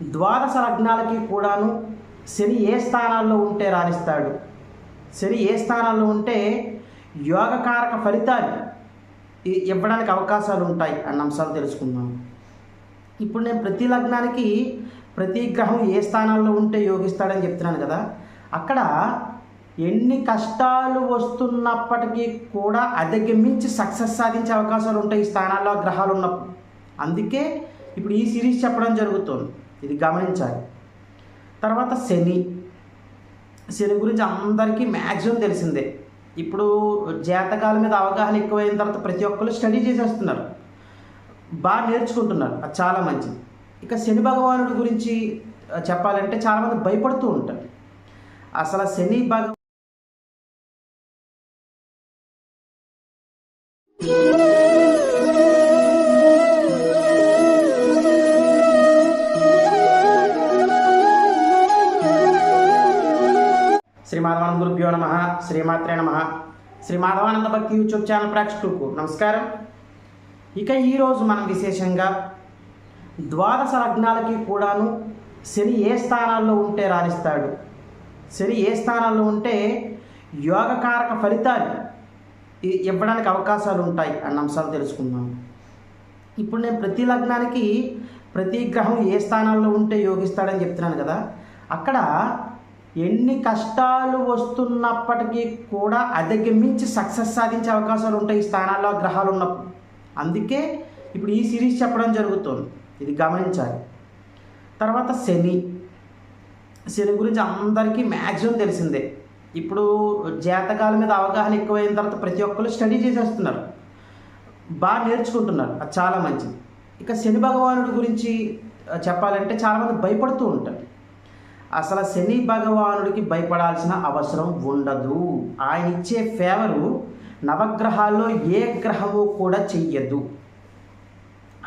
ద్వాదశ లగ్నాలకి కూడాను శని ఏ స్థానాల్లో ఉంటే రాణిస్తాడు? శని ఏ స్థానాల్లో ఉంటే యోగకారక ఫలితాలు ఇవ్వడానికి అవకాశాలు ఉంటాయి అన్న అంశాలు తెలుసుకుందాం. ఇప్పుడు నేను ప్రతి లగ్నానికి ప్రతి గ్రహం ఏ స్థానాల్లో ఉంటే యోగిస్తాడని చెప్తున్నాను కదా అక్కడ ఎన్ని కష్టాలు వస్తున్నప్పటికీ కూడా అధిగమించి సక్సెస్ సాధించే అవకాశాలు ఉంటాయి ఈ స్థానాల్లో ఆ గ్రహాలు ఉన్నప్పుడు. అందుకే ఇప్పుడు ఈ సిరీస్ చెప్పడం జరుగుతుంది. ఇది గమనించాలి. తర్వాత శని. శని గురించి అందరికీ మ్యాక్సిమం తెలిసిందే. ఇప్పుడు జాతకాల మీద అవగాహన ఎక్కువైన తర్వాత ప్రతి ఒక్కరు స్టడీ చేసేస్తున్నారు. బాగా నేర్చుకుంటున్నారు. అది చాలా మంచిది. ఇక శని భగవానుడి గురించి చెప్పాలంటే చాలామంది భయపడుతూ ఉంటారు. అసలు శని భగ శ్రీ మాధవానంద భక్తి యూట్యూబ్ ఛానల్ ప్రేక్షకులకు నమస్కారం. ఇక ఈరోజు మనం విశేషంగా ద్వాదశ లగ్నాలకి కూడాను శని ఏ స్థానాల్లో ఉంటే రాణిస్తాడు? శని ఏ స్థానాల్లో ఉంటే యోగకారక ఫలితాలు ఇవ్వడానికి అవకాశాలు ఉంటాయి అన్న అంశాలు తెలుసుకుందాం. ఇప్పుడు నేను ప్రతి లగ్నానికి ప్రతి గ్రహం ఏ స్థానాల్లో ఉంటే యోగిస్తాడని చెప్తున్నాను కదా. అక్కడ ఎన్ని కష్టాలు వస్తున్నప్పటికీ కూడా అధిగమించి సక్సెస్ సాధించే అవకాశాలు ఉంటాయి ఈ స్థానాల్లో గ్రహాలు ఉన్నప్పుడు. అందుకే ఇప్పుడు ఈ సిరీస్ చెప్పడం జరుగుతుంది. ఇది గమనించాలి. తర్వాత శని. శని గురించి అందరికీ మ్యాక్సిమం తెలిసిందే. ఇప్పుడు జాతకాల మీద అవగాహన ఎక్కువైన తర్వాత ప్రతి ఒక్కరు స్టడీ చేసేస్తున్నారు. బాగా నేర్చుకుంటున్నారు. అది చాలా మంచిది. ఇక శని భగవానుడి గురించి చెప్పాలంటే చాలామంది భయపడుతూ ఉంటారు. అసలు శని భగవానుడికి భయపడాల్సిన అవసరం ఉండదు. ఆయన ఇచ్చే ఫేవరు నవగ్రహాల్లో ఏ గ్రహము కూడా చెయ్యదు.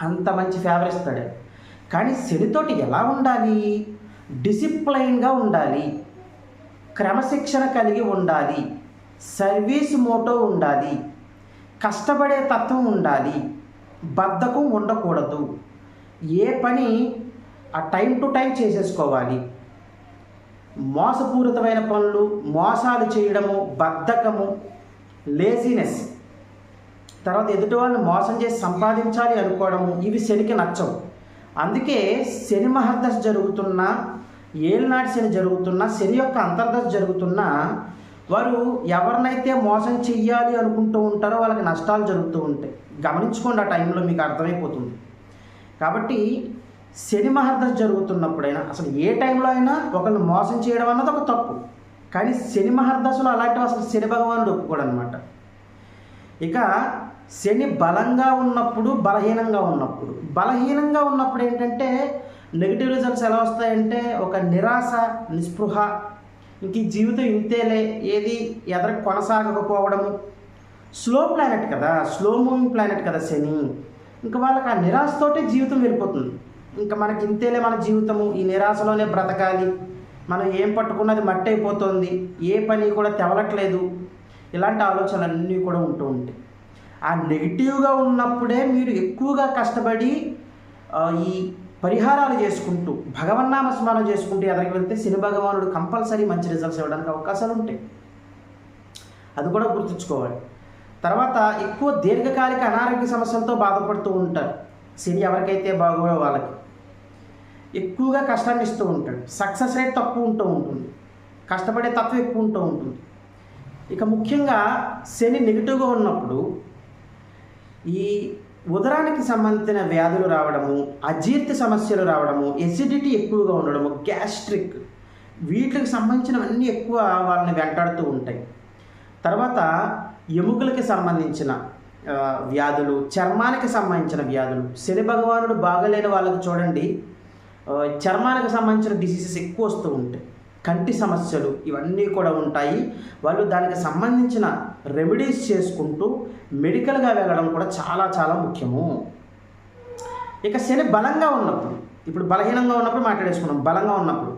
అంత మంచి ఫేవర్ ఇస్తాడు. కానీ శనితోటి ఎలా ఉండాలి? డిసిప్లైన్గా ఉండాలి. క్రమశిక్షణ కలిగి ఉండాలి. సర్వీస్ మోటో ఉండాలి. కష్టపడే తత్వం ఉండాలి. బద్ధకం ఉండకూడదు. ఏ పని ఆ టైం టు టైం చేసేసుకోవాలి. మోసపూరితమైన పనులు మోసాలు చేయడము బద్ధకము లేజినెస్ తర్వాత ఎదుటి వాళ్ళని మోసం చేసి సంపాదించాలి అనుకోవడము ఇవి శనికి నచ్చవు. అందుకే శని మహర్దశ జరుగుతున్న ఏలినాటి శని జరుగుతున్న శని యొక్క అంతర్దశ జరుగుతున్న వారు ఎవరినైతే మోసం చెయ్యాలి అనుకుంటూ ఉంటారో వాళ్ళకి నష్టాలు జరుగుతూ ఉంటాయి. గమనించుకోండి ఆ టైంలో మీకు అర్థమైపోతుంది. కాబట్టి శని మహర్దశ జరుగుతున్నప్పుడైనా అసలు ఏ టైంలో అయినా ఒకరిని మోసం చేయడం అన్నది ఒక తప్పు. కానీ శని మహర్దశలో అలాంటివి అసలు శని భగవానుడు ఒప్పుకోడు అనమాట ఇక శని బలంగా ఉన్నప్పుడు బలహీనంగా ఉన్నప్పుడు. బలహీనంగా ఉన్నప్పుడు ఏంటంటే నెగిటివ్ రిజల్ట్స్ ఎలా వస్తాయంటే ఒక నిరాశ నిస్పృహ ఇంక ఈ జీవితం ఇంతేలే ఏది ఎదర కొనసాగకపోవడము స్లో ప్లానెట్ కదా స్లో మూవింగ్ ప్లానెట్ కదా శని. ఇంకా వాళ్ళకి ఆ నిరాశతోటే జీవితం వెళ్ళిపోతుంది. ఇంకా మనకి ఇంతేలే మన జీవితము ఈ నిరాశలోనే బ్రతకాలి. మనం ఏం పట్టుకున్నది మట్టి అయిపోతుంది ఏ పని కూడా తెవలట్లేదు. ఇలాంటి ఆలోచనలన్నీ కూడా ఉంటూ ఉంటాయి. ఆ నెగిటివ్గా ఉన్నప్పుడే మీరు ఎక్కువగా కష్టపడి ఈ పరిహారాలు చేసుకుంటూ భగవన్నామ స్మరణ చేసుకుంటూ ఎదరికి వెళ్తే శని భగవానుడు కంపల్సరీ మంచి రిజల్ట్స్ ఇవ్వడానికి అవకాశాలు ఉంటాయి. అది కూడా గుర్తుంచుకోవాలి. తర్వాత ఎక్కువ దీర్ఘకాలిక అనారోగ్య సమస్యలతో బాధపడుతూ ఉంటారు. శని ఎవరికైతే బాగోయో వాళ్ళకి. ఎక్కువగా కష్టాన్ని ఇస్తూ ఉంటాడు. సక్సెస్ రేట్ తక్కువ ఉంటూ ఉంటుంది. కష్టపడే తత్వం ఎక్కువ ఉంటూ ఉంటుంది. ఇక ముఖ్యంగా శని నెగిటివ్గా ఉన్నప్పుడు ఈ ఉదరానికి సంబంధించిన వ్యాధులు రావడము అజీర్తి సమస్యలు రావడము ఎసిడిటీ ఎక్కువగా ఉండడము గ్యాస్ట్రిక్ వీటికి సంబంధించినవన్నీ ఎక్కువ వాళ్ళని వెంటాడుతూ ఉంటాయి. తర్వాత ఎముకలకి సంబంధించిన వ్యాధులు చర్మానికి సంబంధించిన వ్యాధులు. శని భగవానుడు బాగలేని వాళ్ళకి చూడండి. చర్మానికి సంబంధించిన డిసీజెస్ ఎక్కువ వస్తూ ఉంటాయి. కంటి సమస్యలు ఇవన్నీ కూడా ఉంటాయి. వాళ్ళు దానికి సంబంధించిన రెమెడీస్ చేసుకుంటూ మెడికల్గా వెళ్ళడం కూడా చాలా చాలా ముఖ్యము. ఇక శని బలంగా ఉన్నప్పుడు ఇప్పుడు బలహీనంగా ఉన్నప్పుడు మాట్లాడేసుకున్నాం బలంగా ఉన్నప్పుడు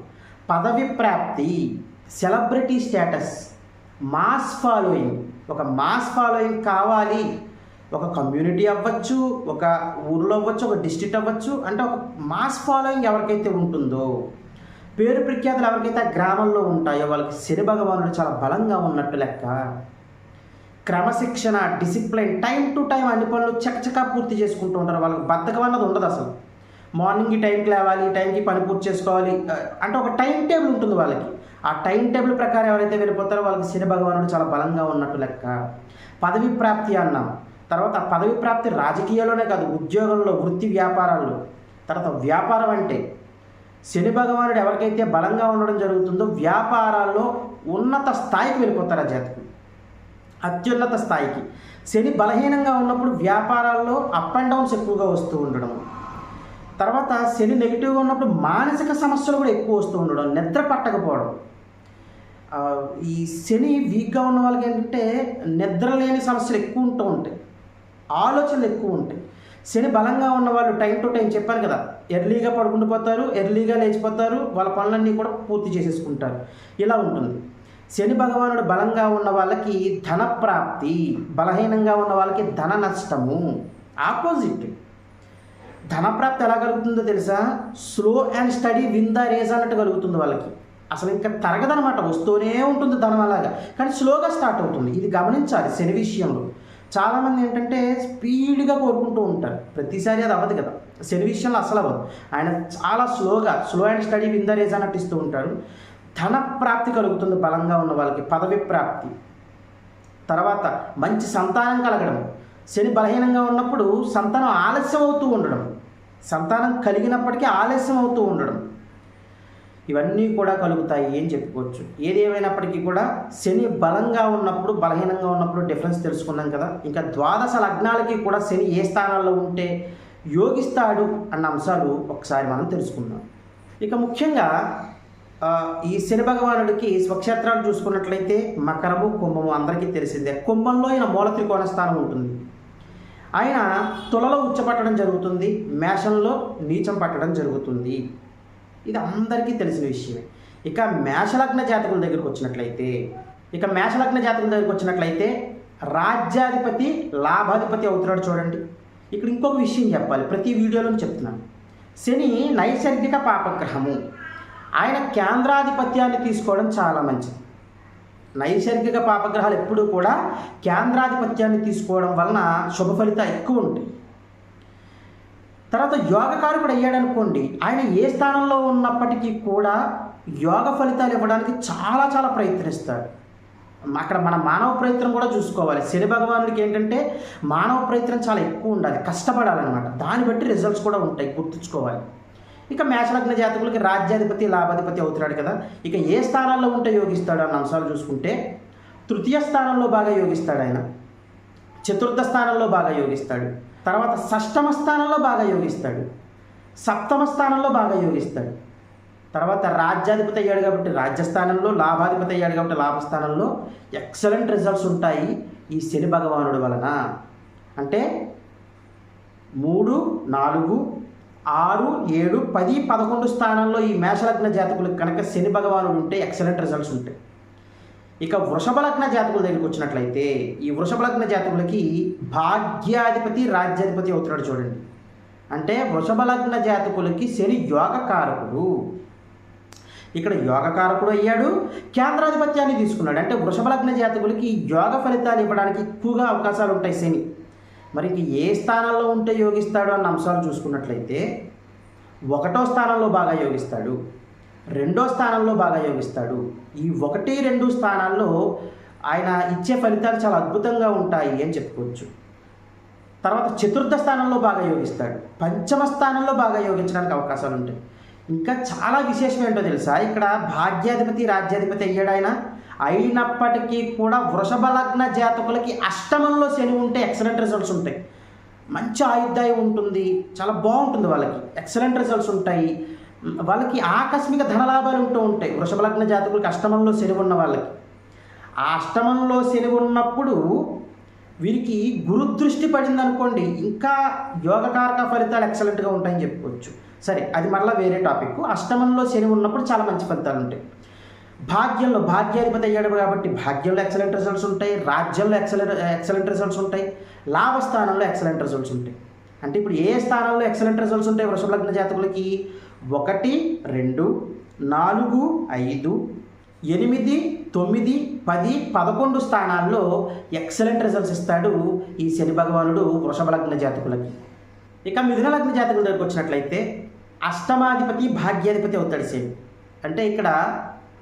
పదవి ప్రాప్తి సెలబ్రిటీ స్టేటస్ మాస్ ఫాలోయింగ్ ఒక మాస్ ఫాలోయింగ్ కావాలి. ఒక కమ్యూనిటీ అవ్వచ్చు ఒక ఊర్లో అవ్వచ్చు ఒక డిస్ట్రిక్ట్ అవ్వచ్చు అంటే ఒక మాస్ ఫాలోయింగ్ ఎవరికైతే ఉంటుందో పేరు ప్రఖ్యాతులు ఎవరికైతే ఆ గ్రామంలో ఉంటాయో వాళ్ళకి శని భగవానుడు చాలా బలంగా ఉన్నట్టు లెక్క క్రమశిక్షణ డిసిప్లిన్ టైం టు టైం అన్ని పనులు చకచకా పూర్తి చేసుకుంటూ ఉంటారు. వాళ్ళకి బద్ధకం అన్నది ఉండదు అసలు. మార్నింగ్ ఈ టైంకి లేవాలి ఈ టైంకి పని పూర్తి చేసుకోవాలి అంటే ఒక టైం టేబుల్ ఉంటుంది వాళ్ళకి. ఆ టైం టేబుల్ ప్రకారం ఎవరైతే వెళ్ళిపోతారో వాళ్ళకి శని భగవానుడు చాలా బలంగా ఉన్నట్టు లెక్క. పదవి ప్రాప్తి అన్నాం. తర్వాత పదవి ప్రాప్తి రాజకీయాల్లోనే కాదు ఉద్యోగంలో వృత్తి వ్యాపారాల్లో. తర్వాత వ్యాపారం అంటే శని భగవానుడు ఎవరికైతే బలంగా ఉండడం జరుగుతుందో వ్యాపారాల్లో ఉన్నత స్థాయికి వెళ్ళిపోతారు ఆ జాతకులు. అత్యున్నత స్థాయికి. శని బలహీనంగా ఉన్నప్పుడు వ్యాపారాల్లో అప్ అండ్ డౌన్స్ ఎక్కువగా వస్తూ ఉండడం. తర్వాత శని నెగిటివ్గా ఉన్నప్పుడు మానసిక సమస్యలు కూడా ఎక్కువ వస్తూ ఉండడం నిద్ర పట్టకపోవడం. ఈ శని వీక్గా ఉన్న వాళ్ళకి ఏంటంటే నిద్ర లేని సమస్యలు ఎక్కువ ఉంటూ ఉంటాయి. ఆలోచనలు ఎక్కువ ఉంటాయి. శని బలంగా ఉన్న వాళ్ళు టైం టు టైం చెప్పాను కదా ఎర్లీగా పడుకుంటూ పోతారు ఎర్లీగా లేచిపోతారు వాళ్ళ పనులన్నీ కూడా పూర్తి చేసేసుకుంటారు. ఇలా ఉంటుంది. శని భగవానుడు బలంగా ఉన్న వాళ్ళకి ధన ప్రాప్తి బలహీనంగా ఉన్న వాళ్ళకి ధన నష్టము ఆపోజిట్. ధనప్రాప్తి ఎలా కలుగుతుందో తెలుసా? Slow and steady win the race అన్నట్టు కలుగుతుంది వాళ్ళకి. అసలు ఇంకా తరగదనమాట వస్తూనే ఉంటుంది ధనం అలాగా. కానీ స్లోగా స్టార్ట్ అవుతుంది. ఇది గమనించాలి శని విషయంలో. చాలామంది ఏంటంటే స్పీడ్గా కోరుకుంటూ ఉంటారు. ప్రతిసారి అది అవ్వదు కదా. శని విషయంలో అసలు అవ్వదు. ఆయన చాలా స్లోగా slow and steady win the race అన్నట్టు ఇస్తూ ఉంటారు. ధన ప్రాప్తి కలుగుతుంది బలంగా ఉన్న వాళ్ళకి పదవి ప్రాప్తి. తర్వాత మంచి సంతానం కలగడం. శని బలహీనంగా ఉన్నప్పుడు సంతానం ఆలస్యం అవుతూ ఉండడం. సంతానం కలిగినప్పటికీ ఆలస్యం అవుతూ ఉండడం. ఇవన్నీ కూడా కలుగుతాయి అని చెప్పుకోవచ్చు. ఏది ఏమైనప్పటికీ కూడా శని బలంగా ఉన్నప్పుడు బలహీనంగా ఉన్నప్పుడు డిఫరెన్స్ తెలుసుకున్నాం కదా. ఇంకా ద్వాదశ లగ్నాలకి కూడా శని ఏ స్థానాల్లో ఉంటే యోగిస్తాడు అన్న అంశాలు ఒకసారి మనం తెలుసుకుందాం. ఇక ముఖ్యంగా ఈ శని భగవానుడికి స్వక్షేత్రాలు చూసుకున్నట్లయితే మకరము కుంభము అందరికీ తెలిసిందే. కుంభంలో ఆయన మూల త్రికోణ స్థానం ఉంటుంది. ఆయన తులలో ఉచ్చపట్టడం జరుగుతుంది. మేషంలో నీచం పట్టడం జరుగుతుంది. ఇది అందరికీ తెలిసిన విషయమే. ఇక మేషలగ్న జాతకుల దగ్గరికి వచ్చినట్లయితే ఇక మేషలగ్న జాతకుల దగ్గరికి వచ్చినట్లయితే రాజ్యాధిపతి లాభాధిపతి అవుతున్నాడు చూడండి. ఇక్కడ ఇంకొక విషయం చెప్పాలి ప్రతి వీడియోలో చెప్తున్నాను. శని నైసర్గిక పాపగ్రహము. ఆయన కేంద్రాధిపత్యాన్ని తీసుకోవడం చాలా మంచిది. నైసర్గిక పాపగ్రహాలు ఎప్పుడూ కూడా కేంద్రాధిపత్యాన్ని తీసుకోవడం వలన శుభ ఫలితాలు ఎక్కువ ఉంటాయి. తర్వాత యోగకారకుడు అయ్యాడు అనుకోండి ఆయన ఏ స్థానంలో ఉన్నప్పటికీ కూడా యోగ ఫలితాలు ఇవ్వడానికి చాలా చాలా ప్రయత్నిస్తాడు. అక్కడ మన మానవ ప్రయత్నం కూడా చూసుకోవాలి. శని భగవానుడికి ఏంటంటే మానవ ప్రయత్నం చాలా ఎక్కువ ఉండాలి కష్టపడాలన్నమాట. దాన్ని బట్టి రిజల్ట్స్ కూడా ఉంటాయి గుర్తుంచుకోవాలి. ఇక మేషలగ్న జాతకులకి రాజ్యాధిపతి లాభాధిపతి అవుతున్నాడు కదా. ఇక ఏ స్థానాల్లో ఉంటే యోగిస్తాడు అన్న అంశాలు చూసుకుంటే తృతీయ స్థానంలో బాగా యోగిస్తాడు ఆయన. చతుర్థ స్థానంలో బాగా యోగిస్తాడు. తర్వాత షష్టమ స్థానంలో బాగా యోగిస్తాడు. సప్తమ స్థానంలో బాగా యోగిస్తాడు. తర్వాత రాజ్యాధిపతి అయ్యాడు కాబట్టి రాజ్యస్థానంలో లాభాధిపతి అయ్యాడు కాబట్టి లాభస్థానంలో ఎక్సలెంట్ రిజల్ట్స్ ఉంటాయి ఈ శని భగవానుడి వలన. అంటే మూడు నాలుగు ఆరు ఏడు పది పదకొండు స్థానంలో ఈ మేషలగ్న జాతకులకు కనుక శని భగవానుడు ఉంటే ఎక్సలెంట్ రిజల్ట్స్ ఉంటాయి. ఇక వృషభ లగ్న జాతకుల దగ్గరికి వచ్చినట్లయితే ఈ వృషభ లగ్న జాతకులకి భాగ్యాధిపతి రాజ్యాధిపతి అవుతున్నాడు చూడండి. అంటే వృషభ లగ్న జాతకులకి శని యోగకారకుడు. ఇక్కడ యోగకారకుడు అయ్యాడు కేంద్రాధిపత్యాన్ని తీసుకున్నాడు. అంటే వృషభ లగ్న జాతకులకి యోగ ఫలితాలు ఇవ్వడానికి ఎక్కువగా అవకాశాలు ఉంటాయి శని. మరి ఏ స్థానంలో ఉంటే యోగిస్తాడు అన్న అంశాలు చూసుకున్నట్లయితే ఒకటో స్థానంలో బాగా యోగిస్తాడు. రెండో స్థానంలో బాగా యోగిస్తాడు. ఈ ఒకటి రెండు స్థానాల్లో ఆయన ఇచ్చే ఫలితాలు చాలా అద్భుతంగా ఉంటాయి అని చెప్పుకోవచ్చు. తర్వాత చతుర్థ స్థానంలో బాగా యోగిస్తాడు. పంచమ స్థానంలో బాగా యోగించడానికి అవకాశాలు ఉంటాయి. ఇంకా చాలా విశేషం ఏంటో తెలుసా? ఇక్కడ భాగ్యాధిపతి రాజ్యాధిపతి అయ్యాడు ఆయన. అయినప్పటికీ కూడా వృషభ లగ్న జాతకులకి అష్టమంలో శని ఉంటే ఎక్సలెంట్ రిజల్ట్స్ ఉంటాయి. మంచి ఆయుర్దాయం ఉంటుంది. చాలా బాగుంటుంది వాళ్ళకి. ఎక్సలెంట్ రిజల్ట్స్ ఉంటాయి. వాళ్ళకి ఆకస్మిక ధనలాభాలు ఉంటూ ఉంటాయి. వృషభలగ్న జాతకులకి అష్టమంలో శని ఉన్న వాళ్ళకి. ఆ అష్టమంలో శని ఉన్నప్పుడు వీరికి గురుదృష్టి పడింది అనుకోండి ఇంకా యోగకారక ఫలితాలు ఎక్సలెంట్గా ఉంటాయని చెప్పుకోవచ్చు. సరే అది మరలా వేరే టాపిక్ అష్టమంలో శని ఉన్నప్పుడు చాలా మంచి ఫలితాలు ఉంటాయి. భాగ్యంలో భాగ్యాధిపతి అయ్యాడు కాబట్టి భాగ్యంలో ఎక్సలెంట్ రిజల్ట్స్ ఉంటాయి రాజ్యంలో ఎక్సలెంట్ ఎక్సలెంట్ రిజల్ట్స్ ఉంటాయి లాభస్థానంలో ఎక్సలెంట్ రిజల్ట్స్ ఉంటాయి. అంటే ఇప్పుడు ఏ స్థానంలో ఎక్సలెంట్ రిజల్ట్స్ ఉంటాయి వృషభలగ్న జాతకులకి? ఒకటి రెండు నాలుగు ఐదు ఎనిమిది తొమ్మిది పది పదకొండు స్థానాల్లో ఎక్సలెంట్ రిజల్ట్స్ ఇస్తాడు ఈ శని భగవానుడు వృషభ లగ్న జాతకులకి. ఇక మిథున లగ్న జాతకుల దగ్గరికి వచ్చినట్లయితే అష్టమాధిపతి భాగ్యాధిపతి అవుతాడు శని. అంటే ఇక్కడ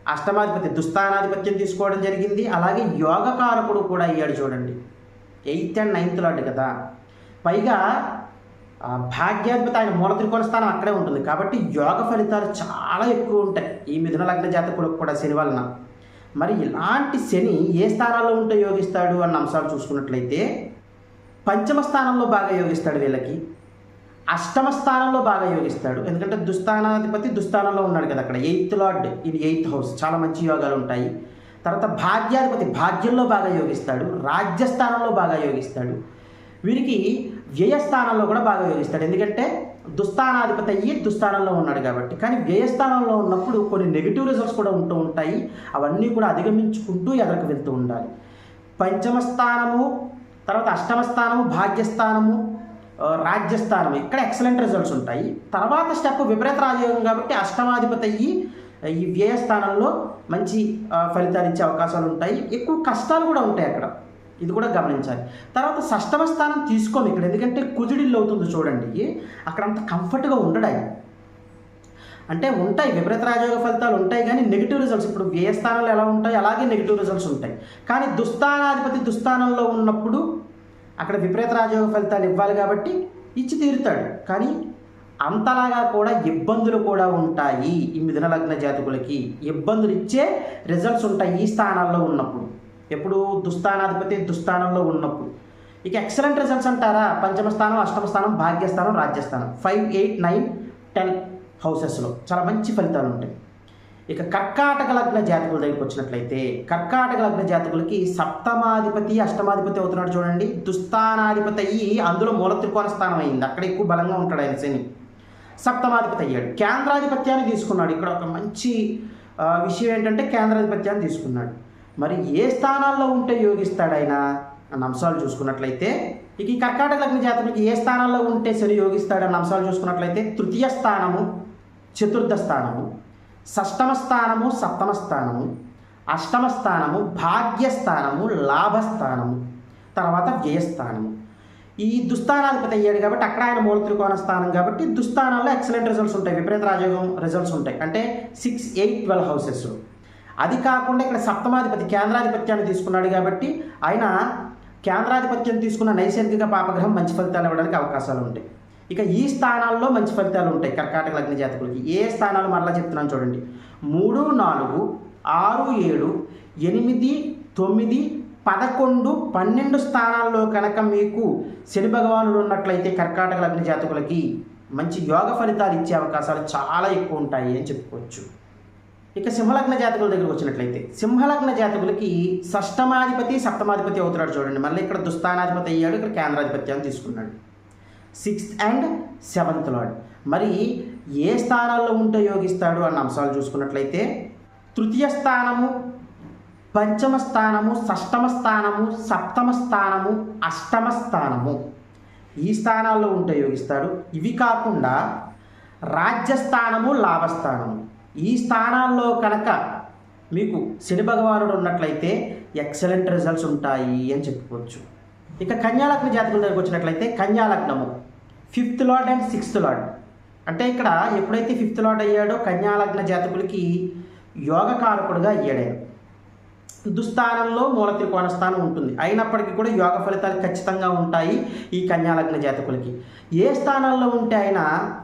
అష్టమాధిపతి దుస్థానాధిపత్యం తీసుకోవడం జరిగింది అలాగే యోగకారకుడు కూడా అయ్యాడు చూడండి. ఎయిత్ అండ్ నైన్త్ లాంటి కదా. పైగా భాగ్యాధిపతి ఆయన మూల త్రికోణ స్థానం అక్కడే ఉంటుంది. కాబట్టి యోగ ఫలితాలు చాలా ఎక్కువ ఉంటాయి. ఈ మిథున లగ్న జాతకులకు కూడా శని వలన. మరి ఇలాంటి శని ఏ స్థానాల్లో ఉంటే యోగిస్తాడు అన్న అంశాలు చూసుకున్నట్లయితే పంచమ స్థానంలో బాగా యోగిస్తాడు వీళ్ళకి. అష్టమ స్థానంలో బాగా యోగిస్తాడు. ఎందుకంటే దుస్థానాధిపతి దుస్థానంలో ఉన్నాడు కదా అక్కడ. ఎయిత్ లార్డ్ ఇది ఎయిత్ హౌస్. చాలా మంచి యోగాలు ఉంటాయి. తర్వాత భాగ్యాధిపతి భాగ్యంలో బాగా యోగిస్తాడు. రాజ్యస్థానంలో బాగా యోగిస్తాడు. వీరికి వ్యయస్థానంలో కూడా బాగా వ్యవహరిస్తాడు. ఎందుకంటే దుస్థానాధిపతి అయ్యి దుస్థానంలో ఉన్నాడు కాబట్టి. కానీ వ్యయస్థానంలో ఉన్నప్పుడు కొన్ని నెగిటివ్ రిజల్ట్స్ కూడా ఉంటూ ఉంటాయి. అవన్నీ కూడా అధిగమించుకుంటూ ఎదరకు వెళ్తూ ఉండాలి. పంచమ స్థానము తర్వాత అష్టమ స్థానము భాగ్యస్థానము రాజ్యస్థానం ఇక్కడ ఎక్సలెంట్ రిజల్ట్స్ ఉంటాయి. తర్వాత స్టెప్ విపరీత రాజయోగం కాబట్టి అష్టమాధిపతి అయ్యి ఈ వ్యయస్థానంలో మంచి ఫలితాలు ఇచ్చే అవకాశాలు ఉంటాయి. ఎక్కువ కష్టాలు కూడా ఉంటాయి అక్కడ. ఇది కూడా గమనించాలి. తర్వాత షష్టమ స్థానం తీసుకోము ఇక్కడ. ఎందుకంటే కుజుడిల్లు అవుతుంది చూడండి. అక్కడ అంత కంఫర్ట్గా ఉండడు ఆయన. అంటే ఉంటాయి విపరీత రాజయోగ ఫలితాలు ఉంటాయి కానీ నెగిటివ్ రిజల్ట్స్ ఇప్పుడు వ్యయ స్థానాలు ఎలా ఉంటాయి అలాగే నెగిటివ్ రిజల్ట్స్ ఉంటాయి. కానీ దుస్థానాధిపతి దుస్థానంలో ఉన్నప్పుడు అక్కడ విపరీత రాజయోగ ఫలితాలు ఇవ్వాలి కాబట్టి ఇచ్చి తీరుతాడు. కానీ అంతలాగా కూడా ఇబ్బందులు కూడా ఉంటాయి. ఈ మిథున లగ్న జాతకులకి ఇబ్బందులు ఇచ్చే రిజల్ట్స్ ఉంటాయి ఈ స్థానాల్లో ఉన్నప్పుడు. ఎప్పుడు దుస్థానాధిపతి దుస్థానంలో ఉన్నప్పుడు. ఇక ఎక్సలెంట్ రిజల్ట్స్ అంటారా? పంచమ స్థానం అష్టమ స్థానం భాగ్యస్థానం రాజ్యస్థానం ఫైవ్ ఎయిట్ నైన్ టెన్ హౌసెస్లో చాలా మంచి ఫలితాలు ఉంటాయి. ఇక కర్కాటక లగ్న జాతకుల దగ్గరికి వచ్చినట్లయితే కర్కాటక లగ్న జాతకులకి సప్తమాధిపతి అష్టమాధిపతి అవుతున్నాడు చూడండి. దుస్థానాధిపతి అయ్యి అందులో మూల త్రికోణ స్థానం అయింది. అక్కడ ఎక్కువ బలంగా ఉంటాడు ఆయన శని. సప్తమాధిపతి అయ్యాడు. కేంద్రాధిపత్యాన్ని తీసుకున్నాడు. ఇక్కడ ఒక మంచి విషయం ఏంటంటే కేంద్రాధిపత్యాన్ని తీసుకున్నాడు. మరి ఏ స్థానాల్లో ఉంటే యోగిస్తాడైనా అన్న అంశాలు చూసుకున్నట్లయితే ఇక ఈ కర్కాటక లగ్న జాతకులకి ఏ స్థానాల్లో ఉంటే సరి యోగిస్తాడు అన్న అంశాలు చూసుకున్నట్లయితే తృతీయ స్థానము చతుర్థ స్థానము షష్టమ స్థానము సప్తమ స్థానము అష్టమ స్థానము భాగ్యస్థానము లాభస్థానము తర్వాత వ్యయస్థానము ఈ దుస్థానాధిపతి అయ్యాడు కాబట్టి అక్కడ ఆయన మూల త్రికోణ స్థానం కాబట్టి దుస్థానాల్లో ఎక్సలెంట్ రిజల్ట్స్ ఉంటాయి. విపరీత రాజయోగం రిజల్ట్స్ ఉంటాయి. అంటే సిక్స్ ఎయిట్ ట్వెల్వ్ హౌసెస్ అది కాకుండా ఇక్కడ సప్తమాధిపతి కేంద్రాధిపత్యాన్ని తీసుకున్నాడు కాబట్టి ఆయన కేంద్రాధిపత్యం తీసుకున్న నైసర్గిక పాపగ్రహం మంచి ఫలితాలు ఇవ్వడానికి అవకాశాలు ఉంటాయి. ఇక ఈ స్థానాల్లో మంచి ఫలితాలు ఉంటాయి కర్కాటక లగ్న జాతకులకి. ఏ స్థానాలు మరలా చెప్తున్నాను చూడండి. మూడు నాలుగు ఆరు ఏడు ఎనిమిది తొమ్మిది పదకొండు పన్నెండు స్థానాల్లో కనుక మీకు శని భగవానుడు ఉన్నట్లయితే కర్కాటక లగ్న జాతకులకి మంచి యోగ ఫలితాలు ఇచ్చే అవకాశాలు చాలా ఎక్కువ ఉంటాయి అని చెప్పుకోవచ్చు. ఇక సింహలగ్న జాతకుల దగ్గరకు వచ్చినట్లయితే సింహలగ్న జాతకులకి షష్టమాధిపతి సప్తమాధిపతి అవుతున్నాడు చూడండి. మళ్ళీ ఇక్కడ దుస్థానాధిపతి అయ్యాడు ఇక్కడ కేంద్రాధిపత్యాన్ని తీసుకున్నాడు. Sixth and seventh lord. మరి ఏ స్థానాల్లో ఉంటే యోగిస్తాడు అన్న అంశాలు చూసుకున్నట్లయితే తృతీయ స్థానము పంచమ స్థానము షష్టమ స్థానము సప్తమ స్థానము అష్టమ స్థానము. ఈ స్థానాల్లో ఉంటే యోగిస్తాడు. ఇవి కాకుండా రాజ్యస్థానము లాభస్థానము. ఈ స్థానాల్లో కనుక మీకు శని భగవానుడు ఉన్నట్లయితే ఎక్సలెంట్ రిజల్ట్స్ ఉంటాయి అని చెప్పుకోవచ్చు. ఇక కన్యాలగ్న జాతకుల దగ్గరికి వచ్చినట్లయితే కన్యాలగ్నము. Fifth lord and sixth lord. అంటే ఇక్కడ ఎప్పుడైతే ఫిఫ్త్ లార్డ్ అయ్యాడో కన్యాలగ్న జాతకులకి యోగకారకుడుగా అయ్యాడు దుస్థానంలో మూల త్రికోణ స్థానం ఉంటుంది. అయినప్పటికీ కూడా యోగ ఫలితాలు ఖచ్చితంగా ఉంటాయి ఈ కన్యాలగ్న జాతకులకి. ఏ స్థానాల్లో ఉంటే ఆయన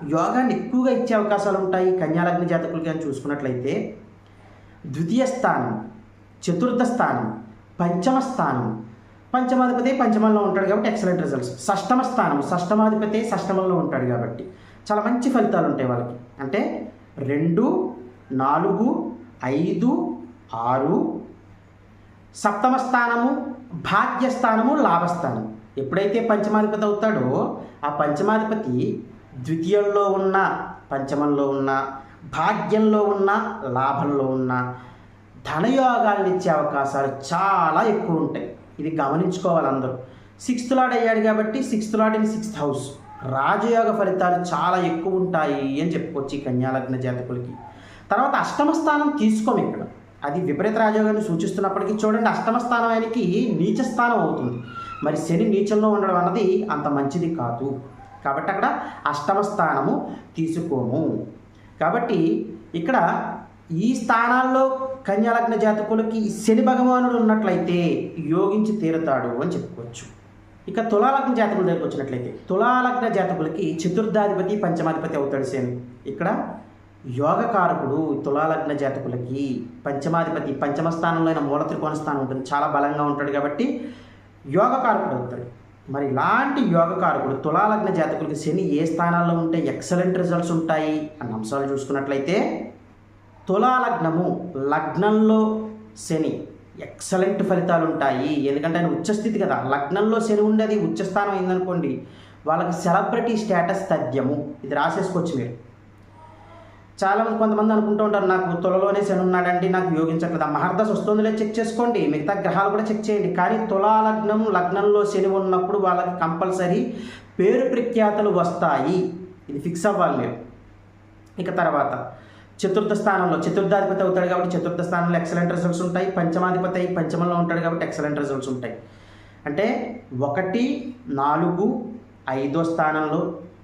యోగాన్ని ఎక్కువగా ఇచ్చే అవకాశాలు ఉంటాయి కన్యాలగ్న జాతకులకి అని చూసుకున్నట్లయితే. ద్వితీయ స్థానం చతుర్థ స్థానం పంచమ స్థానం. పంచమాధిపతి పంచమంలో ఉంటాడు కాబట్టి ఎక్సలెంట్ రిజల్ట్స్ షష్టమ స్థానం షష్టమాధిపతి షష్టమంలో ఉంటాడు కాబట్టి చాలా మంచి ఫలితాలు ఉంటాయి వాళ్ళకి. అంటే రెండు నాలుగు ఐదు ఆరు సప్తమ స్థానము భాగ్యస్థానము లాభస్థానం ఎప్పుడైతే పంచమాధిపతి అవుతాడో ఆ పంచమాధిపతి ద్వితీయంలో ఉన్న పంచమంలో ఉన్న భాగ్యంలో ఉన్న లాభంలో ఉన్న ధనయోగాలను ఇచ్చే అవకాశాలు చాలా ఎక్కువ ఉంటాయి. ఇది గమనించుకోవాలి అందరూ. సిక్స్త్ లాడ్ అయ్యాడు కాబట్టి sixth lord in sixth house. రాజయోగ ఫలితాలు చాలా ఎక్కువ ఉంటాయి అని చెప్పుకోవచ్చు ఈ కన్యాలగ్న జాతకులకి. తర్వాత అష్టమ స్థానం తీసుకోము ఇక్కడ. అది విపరీత రాజయోగాన్ని సూచిస్తున్నప్పటికీ చూడండి అష్టమ స్థానం ఆయనకి నీచ స్థానం అవుతుంది. మరి శని నీచంలో ఉండడం అన్నది అంత మంచిది కాదు. కాబట్టి అక్కడ అష్టమ స్థానము తీసుకోము. కాబట్టి ఇక్కడ ఈ స్థానాల్లో కన్యాలగ్న జాతకులకి శని భగవానుడు ఉన్నట్లయితే యోగించి తీరుతాడు అని చెప్పుకోవచ్చు. ఇక తులాలగ్న జాతకుల దగ్గరికి వచ్చినట్లయితే తులాలగ్న జాతకులకి చతుర్థాధిపతి పంచమాధిపతి అవుతాడు శని. ఇక్కడ యోగకారకుడు తులాలగ్న జాతకులకి పంచమాధిపతి పంచమ స్థానంలో అయిన మూల త్రికోణ స్థానం ఉంటుంది. చాలా బలంగా ఉంటాడు కాబట్టి యోగకారకుడు అవుతాడు. మరి ఇలాంటి యోగకారకుడు తులాలగ్న జాతకులకి శని ఏ స్థానాల్లో ఉంటే ఎక్సలెంట్ రిజల్ట్స్ ఉంటాయి అన్న అంశాలు చూసుకున్నట్లయితే తులాలగ్నము లగ్నంలో శని ఎక్సలెంట్ ఫలితాలు ఉంటాయి. ఎందుకంటే ఆయన ఉచ్చస్థితి కదా. లగ్నంలో శని ఉండేది ఉచ్చస్థానం అయిందనుకోండి వాళ్ళకి సెలబ్రిటీ స్టేటస్ తథ్యము ఇది రాసేసుకోవచ్చు మీరు. చాలామంది కొంతమంది అనుకుంటూ ఉంటారు నాకు తులలోనే శని ఉన్నాడండి నాకు యోగించట్లేదు? ఆ మహర్దశ వస్తుందిలే చెక్ చేసుకోండి మిగతా గ్రహాలు కూడా చెక్ చేయండి. కానీ తులా లగ్నం లగ్నంలో శని ఉన్నప్పుడు వాళ్ళకి కంపల్సరీ పేరు ప్రఖ్యాతలు వస్తాయి. ఇది ఫిక్స్ అవ్వాలి మీరు. ఇక తర్వాత చతుర్థ స్థానంలో చతుర్థాధిపతి అవుతాడు కాబట్టి చతుర్థ స్థానంలో ఎక్సలెంట్ రిజల్ట్స్ ఉంటాయి. పంచమాధిపతి అయి పంచమంలో ఉంటాడు కాబట్టి ఎక్సలెంట్ రిజల్ట్స్ ఉంటాయి. అంటే ఒకటి నాలుగు ఐదో స్థానంలో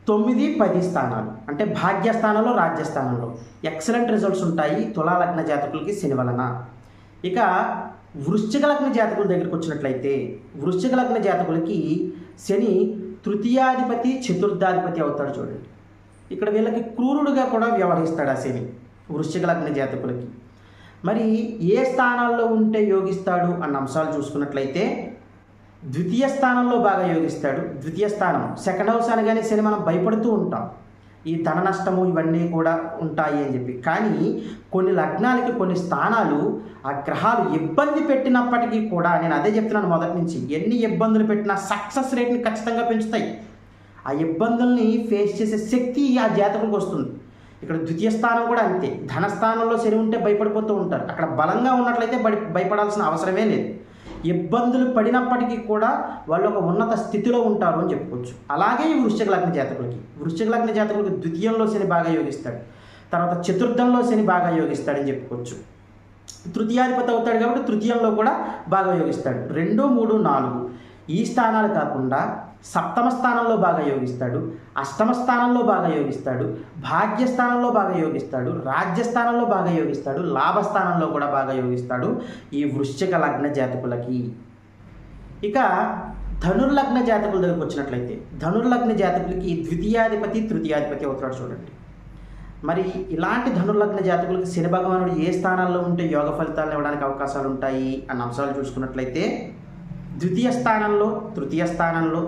తొమ్మిది పది స్థానాలు. అంటే భాగ్యస్థానంలో రాజ్యస్థానంలో. ఎక్సలెంట్ రిజల్ట్స్ ఉంటాయి తులాలగ్న జాతకులకి శని వలన. ఇక వృశ్చిక లగ్న జాతకుల దగ్గరికి వచ్చినట్లయితే వృశ్చిక లగ్న జాతకులకి శని తృతీయాధిపతి చతుర్థాధిపతి అవుతాడు చూడండి. ఇక్కడ వీళ్ళకి క్రూరుడుగా కూడా వ్యవహరిస్తాడు ఆ శని వృశ్చిక లగ్న జాతకులకి. మరి ఏ స్థానాల్లో ఉంటే యోగిస్తాడు అన్న అంశాలు చూసుకున్నట్లయితే ద్వితీయ స్థానంలో బాగా యోగిస్తాడు. ద్వితీయ స్థానం. సెకండ్ హౌస్ అనగానే సరే మనం భయపడుతూ ఉంటాం. ఈ ధన నష్టము ఇవన్నీ కూడా ఉంటాయి అని చెప్పి. కానీ కొన్ని లగ్నాలకి కొన్ని స్థానాలు ఆ గ్రహాలు ఇబ్బంది పెట్టినప్పటికీ కూడా నేను అదే చెప్తున్నాను మొదటి నుంచి. ఎన్ని ఇబ్బందులు పెట్టినా సక్సెస్ రేట్ని ఖచ్చితంగా పెంచుతాయి. ఆ ఇబ్బందుల్ని ఫేస్ చేసే శక్తి ఆ జాతకులకు వస్తుంది. ఇక్కడ ద్వితీయ స్థానం కూడా అంతే. ధనస్థానంలో శని ఉంటే భయపడిపోతూ ఉంటారు. అక్కడ బలంగా ఉన్నట్లయితే బడి భయపడాల్సిన అవసరమే లేదు. ఇబ్బందులు పడినప్పటికీ కూడా వాళ్ళు ఒక ఉన్నత స్థితిలో ఉంటారు అని చెప్పుకోవచ్చు. అలాగే ఈ వృశ్చిక లగ్న జాతకులకి. వృశ్చిక లగ్న జాతకులకి ద్వితీయంలో శని బాగా యోగిస్తాడు. తర్వాత చతుర్థంలో శని బాగా యోగిస్తాడని చెప్పుకోవచ్చు. తృతీయాధిపతి అవుతాడు కాబట్టి తృతీయంలో కూడా బాగా యోగిస్తాడు. రెండు మూడు నాలుగు. ఈ స్థానాలు కాకుండా సప్తమ స్థానంలో బాగా యోగిస్తాడు అష్టమ స్థానంలో బాగా యోగిస్తాడు భాగ్యస్థానంలో బాగా యోగిస్తాడు రాజ్యస్థానంలో బాగా యోగిస్తాడు లాభస్థానంలో కూడా బాగా యోగిస్తాడు ఈ వృశ్చిక లగ్న జాతకులకి. ఇక ధనుర్లగ్న జాతకుల దగ్గరకు వచ్చినట్లయితే ధనుర్లగ్న జాతకులకి ద్వితీయాధిపతి తృతీయాధిపతి అవుతాడు చూడండి. మరి ఇలాంటి ధనుర్లగ్న జాతకులకి శని భగవానుడు ఏ స్థానాల్లో ఉంటే యోగ ఫలితాలను ఇవ్వడానికి అవకాశాలు ఉంటాయి అన్న అంశాలు చూసుకున్నట్లయితే ద్వితీయ స్థానంలో తృతీయ స్థానంలో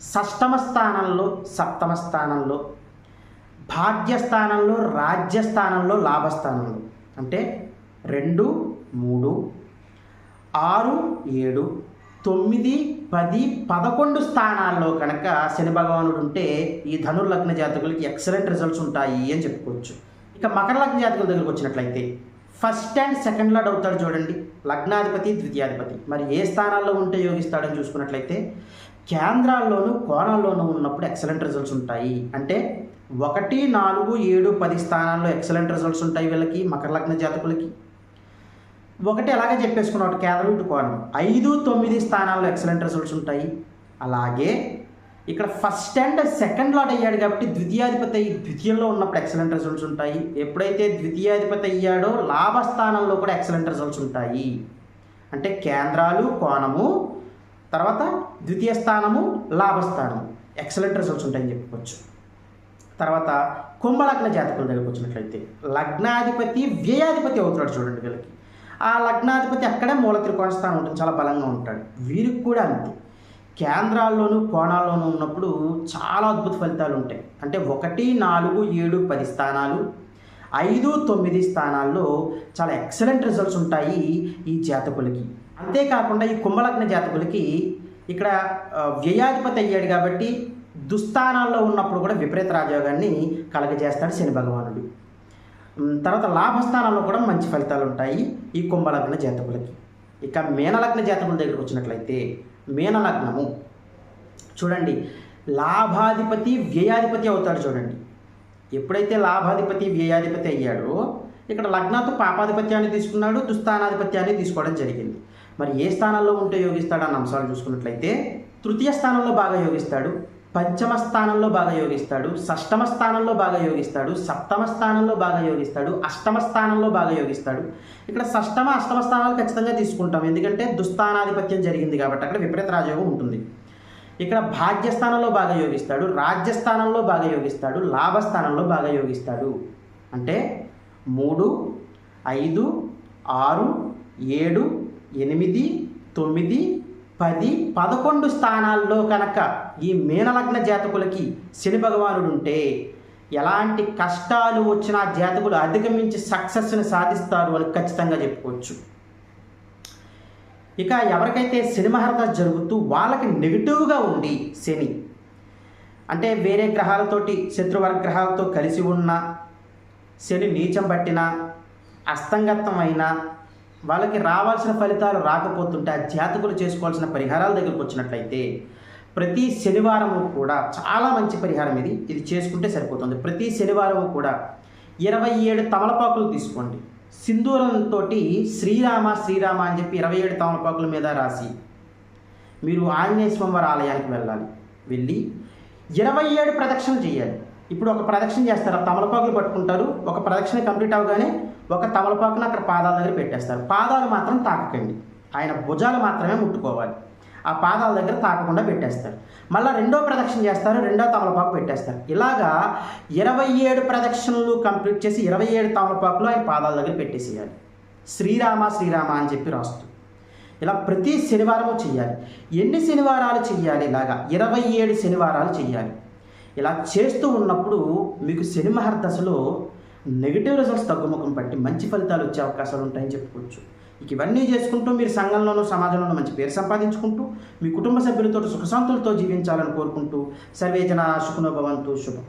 షష్టమ స్థానంలో సప్తమ స్థానంలో భాగ్యస్థానంలో రాజ్యస్థానంలో లాభస్థానంలో. అంటే రెండు మూడు ఆరు ఏడు తొమ్మిది పది పదకొండు స్థానాల్లో కనుక శని భగవానుడు ఉంటే ఈ ధనుర్లగ్న జాతకులకి ఎక్సలెంట్ రిజల్ట్స్ ఉంటాయి అని చెప్పుకోవచ్చు. ఇక మకర లగ్న జాతకుల దగ్గరికి వచ్చినట్లయితే ఫస్ట్ అండ్ సెకండ్ లాడ్ అవుతాడు చూడండి. లగ్నాధిపతి ద్వితీయాధిపతి. మరి ఏ స్థానాల్లో ఉంటే యోగిస్తాడని చూసుకున్నట్లయితే కేంద్రాల్లోనూ కోణాల్లోనూ ఉన్నప్పుడు ఎక్సలెంట్ రిజల్ట్స్ ఉంటాయి. అంటే ఒకటి నాలుగు ఏడు పది స్థానాల్లో ఎక్సలెంట్ రిజల్ట్స్ ఉంటాయి వీళ్ళకి మకర లగ్న జాతకులకి. ఒకటి అలాగే చెప్పేసుకున్నాడు కేంద్రం ఇటు కోణం. ఐదు తొమ్మిది స్థానాల్లో ఎక్సలెంట్ రిజల్ట్స్ ఉంటాయి. అలాగే ఇక్కడ ఫస్ట్ అండ్ సెకండ్ లాట్ అయ్యాడు కాబట్టి ద్వితీయాధిపతి అయ్యి ద్వితీయంలో ఉన్నప్పుడు ఎక్సలెంట్ రిజల్ట్స్ ఉంటాయి. ఎప్పుడైతే ద్వితీయాధిపతి అయ్యాడో లాభస్థానంలో కూడా ఎక్సలెంట్ రిజల్ట్స్ ఉంటాయి. అంటే కేంద్రాలు కోణము తర్వాత ద్వితీయ స్థానము లాభస్థానం. ఎక్సలెంట్ రిజల్ట్స్ ఉంటాయని చెప్పుకోవచ్చు. తర్వాత కుంభలగ్న జాతకుల దగ్గరకు వచ్చినట్లయితే లగ్నాధిపతి వ్యయాధిపతి అవుతాడు చూడండి వీళ్ళకి. ఆ లగ్నాధిపతి అక్కడే మూల త్రికోణ స్థానం ఉంటుంది చాలా బలంగా ఉంటాడు. వీరికి కూడా అంతే. కేంద్రాల్లోనూ కోణాల్లోనూ ఉన్నప్పుడు చాలా అద్భుత ఫలితాలు ఉంటాయి. అంటే ఒకటి నాలుగు ఏడు పది స్థానాలు ఐదు తొమ్మిది స్థానాల్లో చాలా ఎక్సలెంట్ రిజల్ట్స్ ఉంటాయి ఈ జాతకులకి. అంతేకాకుండా ఈ కుంభలగ్న జాతకులకి ఇక్కడ వ్యయాధిపతి అయ్యాడు కాబట్టి దుస్థానాల్లో ఉన్నప్పుడు కూడా విపరీత రాజయోగాన్ని కలగజేస్తాడు శని భగవానుడు. తర్వాత లాభస్థానాల్లో కూడా మంచి ఫలితాలు ఉంటాయి ఈ కుంభలగ్న జాతకులకి. ఇక మీనలగ్న జాతకుల దగ్గరికి వచ్చినట్లయితే మీనలగ్నము. చూడండి లాభాధిపతి వ్యయాధిపతి అవుతాడు చూడండి. ఎప్పుడైతే లాభాధిపతి వ్యయాధిపతి అయ్యాడో ఇక్కడ లగ్నాతో పాపాధిపత్యాన్ని తీసుకున్నాడు దుస్థానాధిపత్యాన్ని తీసుకోవడం జరిగింది. మరి ఏ స్థానంలో ఉంటే యోగిస్తాడు అన్న అంశాలు చూసుకున్నట్లయితే తృతీయ స్థానంలో బాగా యోగిస్తాడు పంచమ స్థానంలో బాగా యోగిస్తాడు షష్టమ స్థానంలో బాగా యోగిస్తాడు సప్తమ స్థానంలో బాగా యోగిస్తాడు అష్టమ స్థానంలో బాగా యోగిస్తాడు. ఇక్కడ షష్టమ అష్టమ స్థానాలు ఖచ్చితంగా తీసుకుంటాం. ఎందుకంటే దుస్థానాధిపత్యం జరిగింది కాబట్టి అక్కడ విపరీత రాజయోగం ఉంటుంది. ఇక్కడ భాగ్యస్థానంలో బాగా యోగిస్తాడు రాజ్యస్థానంలో బాగా యోగిస్తాడు లాభస్థానంలో బాగా యోగిస్తాడు. అంటే మూడు ఐదు ఆరు ఏడు ఎనిమిది తొమ్మిది పది పదకొండు స్థానాల్లో కనుక ఈ మీనలగ్న జాతకులకి శని భగవానుడు ఉంటే ఎలాంటి కష్టాలు వచ్చినా జాతకులు అధిగమించి సక్సెస్ని సాధిస్తారు అని ఖచ్చితంగా చెప్పుకోవచ్చు. ఇక ఎవరికైతే శని జరుగుతూ వాళ్ళకి నెగిటివ్గా ఉండి శని అంటే వేరే గ్రహాలతోటి శత్రువర్గ గ్రహాలతో కలిసి ఉన్న శని నీచం పట్టిన అయినా వాళ్ళకి రావాల్సిన ఫలితాలు రాకపోతుంటే ఆ జాతకులు చేసుకోవాల్సిన పరిహారాల దగ్గరకు వచ్చినట్లయితే ప్రతి శనివారము కూడా చాలా మంచి పరిహారం ఇది. ఇది చేసుకుంటే సరిపోతుంది. ప్రతి శనివారము కూడా ఇరవై ఏడు తమలపాకులు తీసుకోండి. సింధూరంతో శ్రీరామ శ్రీరామ అని చెప్పి ఇరవై ఏడు తమలపాకుల మీద రాసి మీరు ఆంజనేయ స్వామివారి ఆలయానికి వెళ్ళాలి. వెళ్ళి ఇరవై ఏడు ప్రదక్షిణలు చేయాలి. ఇప్పుడు ఒక ప్రదక్షిణ చేస్తారు. తమలపాకులు పట్టుకుంటారు. ఒక ప్రదక్షిణ కంప్లీట్ అవగానే ఒక తమలపాకును అక్కడ పాదాల దగ్గర పెట్టేస్తారు. పాదాలు మాత్రం తాకకండి. ఆయన భుజాలు మాత్రమే ముట్టుకోవాలి. ఆ పాదాల దగ్గర తాకకుండా పెట్టేస్తారు. మళ్ళీ రెండో ప్రదక్షిణ చేస్తారు రెండో తమలపాకు పెట్టేస్తారు. ఇలాగా ఇరవై ఏడు ప్రదక్షిణలు కంప్లీట్ చేసి ఇరవై ఏడు తమలపాకులు ఆయన పాదాల దగ్గర పెట్టేసేయాలి. శ్రీరామ శ్రీరామ అని చెప్పి రాస్తూ. ఇలా ప్రతి శనివారము చేయాలి ఎన్ని శనివారాలు చేయాలి ఇలాగా? ఇరవై ఏడు శనివారాలు చేయాలి ఇలా చేస్తూ ఉన్నప్పుడు మీకు శని మహర్దశలో నెగిటివ్ రిజల్ట్స్ తగ్గుముఖం పట్టి మంచి ఫలితాలు వచ్చే అవకాశాలు ఉంటాయని చెప్పుకోవచ్చు. ఇక ఇవన్నీ చేసుకుంటూ మీరు సంఘంలోనూ సమాజంలోనూ మంచి పేరు సంపాదించుకుంటూ మీ కుటుంబ సభ్యులతో సుఖశాంతులతో జీవించాలని కోరుకుంటూ సర్వేజన సుఖనోభవంతు శుభం.